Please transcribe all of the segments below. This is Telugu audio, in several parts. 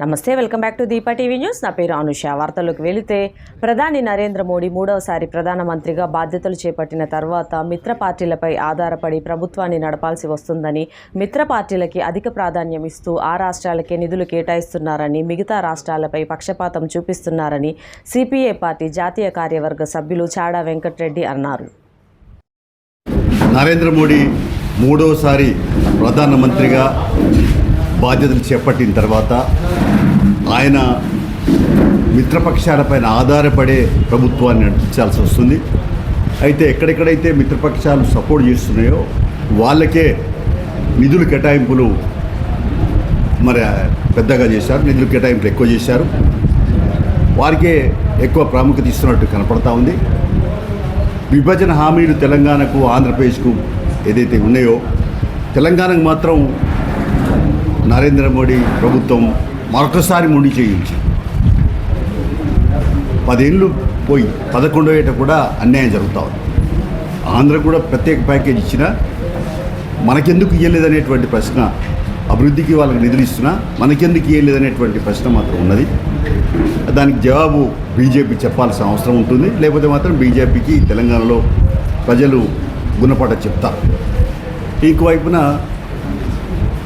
నమస్తే welcome back to Deepa TV news. నా పేరు అనుష. వార్తలకు వెళితే ప్రధాని నరేంద్ర మోడీ మూడవసారి ప్రధానమంత్రిగా బాధ్యతలు చేపట్టిన తర్వాత మిత్ర పార్టీలపై ఆధారపడి ప్రభుత్వాన్ని నడపాల్సి వస్తుందని మిత్ర పార్టీలకి అధిక ప్రాధాన్యం ఇస్తూ ఆ రాష్ట్రాలకే నిధులు కేటాయిస్తున్నారని మిగతా రాష్ట్రాలపై పక్షపాతం చూపిస్తున్నారని సిపిఐ పార్టీ జాతీయ కార్యవర్గ సభ్యులు చాడా వెంకట్రెడ్డి అన్నారు. నరేంద్ర మోడీ మూడవసారి ప్రధానమంత్రిగా బాధ్యతలు చేపట్టిన తర్వాత ఆయన మిత్రపక్షాలపైన ఆధారపడే ప్రభుత్వాన్ని నడిపించాల్సి వస్తుంది. అయితే ఎక్కడెక్కడైతే మిత్రపక్షాలు సపోర్ట్ చేస్తున్నాయో వాళ్ళకే నిధులు కేటాయింపులు మరి పెద్దగా చేశారు నిధులు కేటాయింపులు ఎక్కువ చేశారు. వారికే ఎక్కువ ప్రాముఖ్యత ఇస్తున్నట్టు కనపడతా ఉంది. విభజన హామీలు తెలంగాణకు ఆంధ్రప్రదేశ్కు ఏదైతే ఉన్నాయో తెలంగాణకు మాత్రం నరేంద్ర మోడీ ప్రభుత్వం మరొకసారి మొండి చేయించి పదేళ్ళు పోయి పదకొండో ఏట కూడా అన్యాయం జరుగుతూ ఉంది. ఆంధ్ర కూడా ప్రత్యేక ప్యాకేజ్ ఇచ్చినా మనకెందుకు ఇవ్వలేదనేటువంటి ప్రశ్న అభివృద్ధికి వాళ్ళకి నిధులు ఇస్తున్నా మనకెందుకు ఇవ్వలేదనేటువంటి ప్రశ్న మాత్రం ఉన్నది. దానికి జవాబు బీజేపీ చెప్పాల్సిన అవసరం ఉంటుంది. లేకపోతే మాత్రం బీజేపీకి తెలంగాణలో ప్రజలు గుణపాట చెప్తారు. ఇంకోవైపున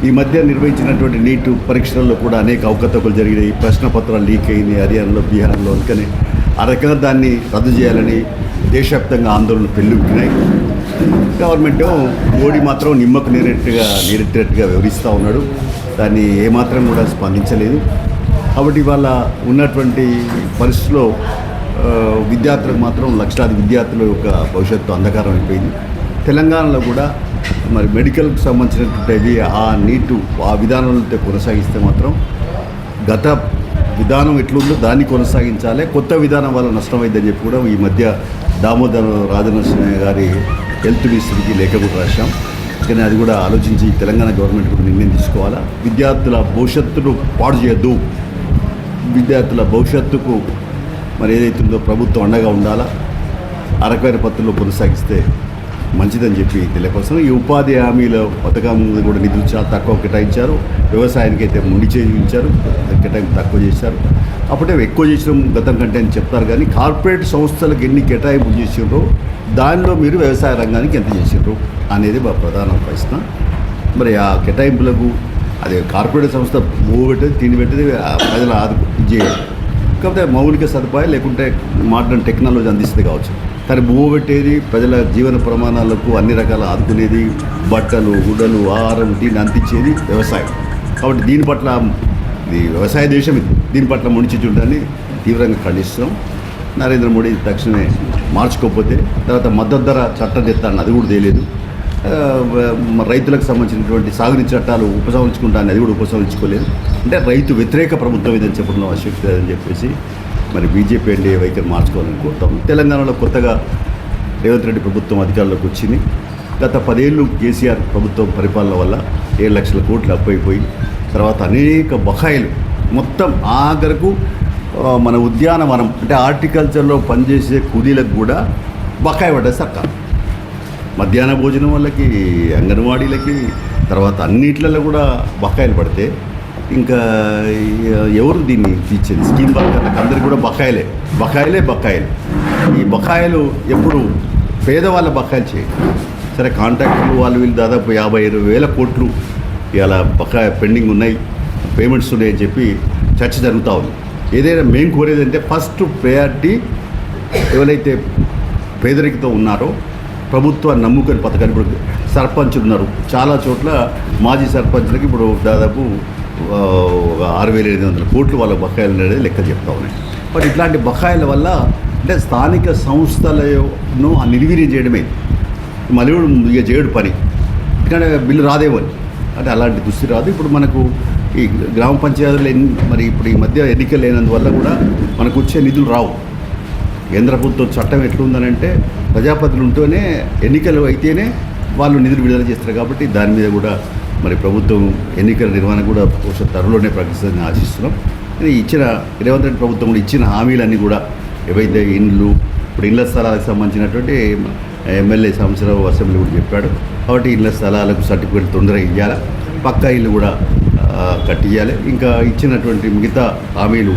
ఈ మధ్య నిర్వహించినటువంటి నీటు పరీక్షలలో కూడా అనేక అవకతవకలు జరిగినాయి. ప్రశ్న పత్రాలు లీక్ అయింది. హర్యానాలో బీహార్లో అందుకని ఆ రకంగా దాన్ని రద్దు చేయాలని దేశవ్యాప్తంగా ఆందోళనలు పెళ్ళుక్కినాయి గవర్నమెంట్ మోడీ మాత్రం నిమ్మకు నీరెట్టుగా నీరెట్టినట్టుగా వివరిస్తూ ఉన్నాడు. దాన్ని ఏమాత్రం కూడా స్పందించలేదు. కాబట్టి ఇవాళ ఉన్నటువంటి పరిస్థితిలో విద్యార్థులకు మాత్రం లక్షలాది విద్యార్థుల యొక్క భవిష్యత్తు అంధకారం అయిపోయింది. తెలంగాణలో కూడా మరి మెడికల్కి సంబంధించినటువంటివి ఆ నీటు ఆ విధానంతో కొనసాగిస్తే మాత్రం గత విధానం ఎట్లుందో దాన్ని కొనసాగించాలి. కొత్త విధానం వల్ల నష్టమైందని చెప్పి కూడా ఈ మధ్య దామోదర రాజనరసింహ గారి హెల్త్ మినిస్టర్కి లేఖ కూడా రాశాం. కానీ అది కూడా ఆలోచించి తెలంగాణ గవర్నమెంట్ కూడా నిర్ణయం తీసుకోవాలా? విద్యార్థుల భవిష్యత్తును పాడు చేయొద్దు. విద్యార్థుల భవిష్యత్తుకు మరి ఏదైతుందో ప్రభుత్వం అండగా ఉండాలా? ఆ పత్రులు కొనసాగిస్తే మంచిదని చెప్పి తెలియపరుస్తున్నాం. ఈ ఉపాధి హామీల పథకం కూడా నిధులు చాలా తక్కువ కేటాయించారు. వ్యవసాయానికి అయితే ముండి చేయించారు కేటాయింపు తక్కువ చేశారు. అప్పుడే ఎక్కువ చేసిన గతం కంటే అని చెప్తారు కానీ కార్పొరేట్ సంస్థలకు ఎన్ని కేటాయింపులు చేసిండ్రో దానిలో మీరు వ్యవసాయ రంగానికి ఎంత చేసిండ్రు అనేది మా ప్రధాన ప్రశ్న. మరి ఆ కేటాయింపులకు అదే కార్పొరేట్ సంస్థ మూవ్ పెట్టేది తిండి పెట్టేది ఆ ప్రజల ఆదు చేయాలి కాకపోతే మౌలిక సదుపాయాలు లేకుంటే మోడర్న్ టెక్నాలజీ అందిస్తుంది కావచ్చు. కానీ మూవ్ పెట్టేది ప్రజల జీవన ప్రమాణాలకు అన్ని రకాల ఆదుకునేది బట్టలు గుడ్డలు ఆహారం దీన్ని అందించేది వ్యవసాయం. కాబట్టి దీని పట్ల ఇది వ్యవసాయ దేశం దీని పట్ల ముడిచి చూడడాన్ని తీవ్రంగా ఖండిస్తున్నాం. నరేంద్ర మోడీ తక్షణమే మార్చుకోకపోతే తర్వాత మద్దతు ధర చట్టం తెస్తాను అది కూడా తెలియదు రైతులకు సంబంధించినటువంటి సాగుని చట్టాలు ఉపసంహరించుకుంటాను అది కూడా ఉపసంహరించుకోలేదు. అంటే రైతు వ్యతిరేక ప్రభుత్వం ఇదని చెప్పడం అని చెప్పేసి మరి బీజేపీ ఎన్డీఏ వైఖరి మార్చుకోవాలని కోరుతాం. తెలంగాణలో కొత్తగా రేవంత్ రెడ్డి ప్రభుత్వం అధికారంలోకి వచ్చింది. గత పదేళ్ళు కేసీఆర్ ప్రభుత్వం పరిపాలన వల్ల ఏడు లక్షల కోట్లు అప్పైపోయి తర్వాత అనేక బకాయిలు మొత్తం ఆఖరకు మన ఉద్యానవనం అంటే హార్టికల్చర్లో పనిచేసే కూలీలకు కూడా బకాయి పడ్డది సర్కార్. మధ్యాహ్న భోజనం వాళ్ళకి అంగన్వాడీలకి తర్వాత అన్నిట్లలో కూడా బకాయిలు పడితే ఇంకా ఎవరు దీన్ని తీర్చేది స్కీమ్ వర్కర్లకు అందరికీ కూడా బకాయిలే. బకాయిలే బకాయిలు. ఈ బకాయిలు ఎప్పుడు పేదవాళ్ళ బకాయిలు చేయండి. సరే కాంట్రాక్టర్లు వాళ్ళు వీళ్ళు దాదాపు యాభై ఇరవై వేల కోట్లు ఇలా బకాయి పెండింగ్ ఉన్నాయి. పేమెంట్స్ ఉన్నాయని చెప్పి చర్చ జరుగుతూ ఉంది. ఏదైనా మేము కోరేదంటే ఫస్ట్ ప్రయారిటీ ఎవరైతే పేదరికతో ఉన్నారో ప్రభుత్వ నమ్ముకొని పథకాన్ని ఇప్పుడు సర్పంచులు ఉన్నారు. చాలా చోట్ల మాజీ సర్పంచులకి ఇప్పుడు దాదాపు ఆరు వేల ఎనిమిది వందల కోట్లు వాళ్ళ బకాయిలు అనేది లెక్క చెప్తా ఉన్నాయి. బట్ ఇట్లాంటి బకాయిల వల్ల అంటే స్థానిక సంస్థలను ఆ నిర్వీర్యం చేయడమే. మళ్ళీ కూడా ఇక చేయడు పని. ఎందుకంటే బిల్లు రాదేవని అంటే అలాంటి దుస్థితి రాదు. ఇప్పుడు మనకు ఈ గ్రామ పంచాయతీలు ఎన్ని మరి ఇప్పుడు ఈ మధ్య ఎన్నికలు లేనందువల్ల కూడా మనకు వచ్చే నిధులు రావు. కేంద్ర ప్రభుత్వం చట్టం ఎట్లుందనంటే ప్రజాపతులు ఉంటేనే ఎన్నికలు అయితేనే వాళ్ళు నిధులు విడుదల చేస్తారు కాబట్టి దాని మీద కూడా మరి ప్రభుత్వం ఎన్నికల నిర్వహణ కూడా బహుశా త్వరలోనే ప్రకటిస్తుందని ఆశిస్తున్నాం. కానీ ఇచ్చిన రేవంత్ రెడ్డి ప్రభుత్వం కూడా ఇచ్చిన హామీలన్నీ కూడా ఏవైతే ఇండ్లు ఇప్పుడు ఇళ్ళ స్థలాలకు సంబంధించినటువంటి ఎమ్మెల్యే సంవత్సరం అసెంబ్లీ కూడా చెప్పాడు. కాబట్టి ఇళ్ళ స్థలాలకు సర్టిఫికేట్ తొందరగా ఇవ్వాలి పక్కా ఇల్లు కూడా కట్టియాలి ఇంకా ఇచ్చినటువంటి మిగతా హామీలు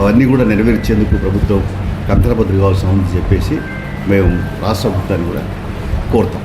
అవన్నీ కూడా నెరవేర్చేందుకు ప్రభుత్వం కంకరబద్దు కావాల్సిన ఉందని చెప్పేసి మేము రాష్ట్ర ప్రభుత్వాన్ని కూడా కోరుతాం.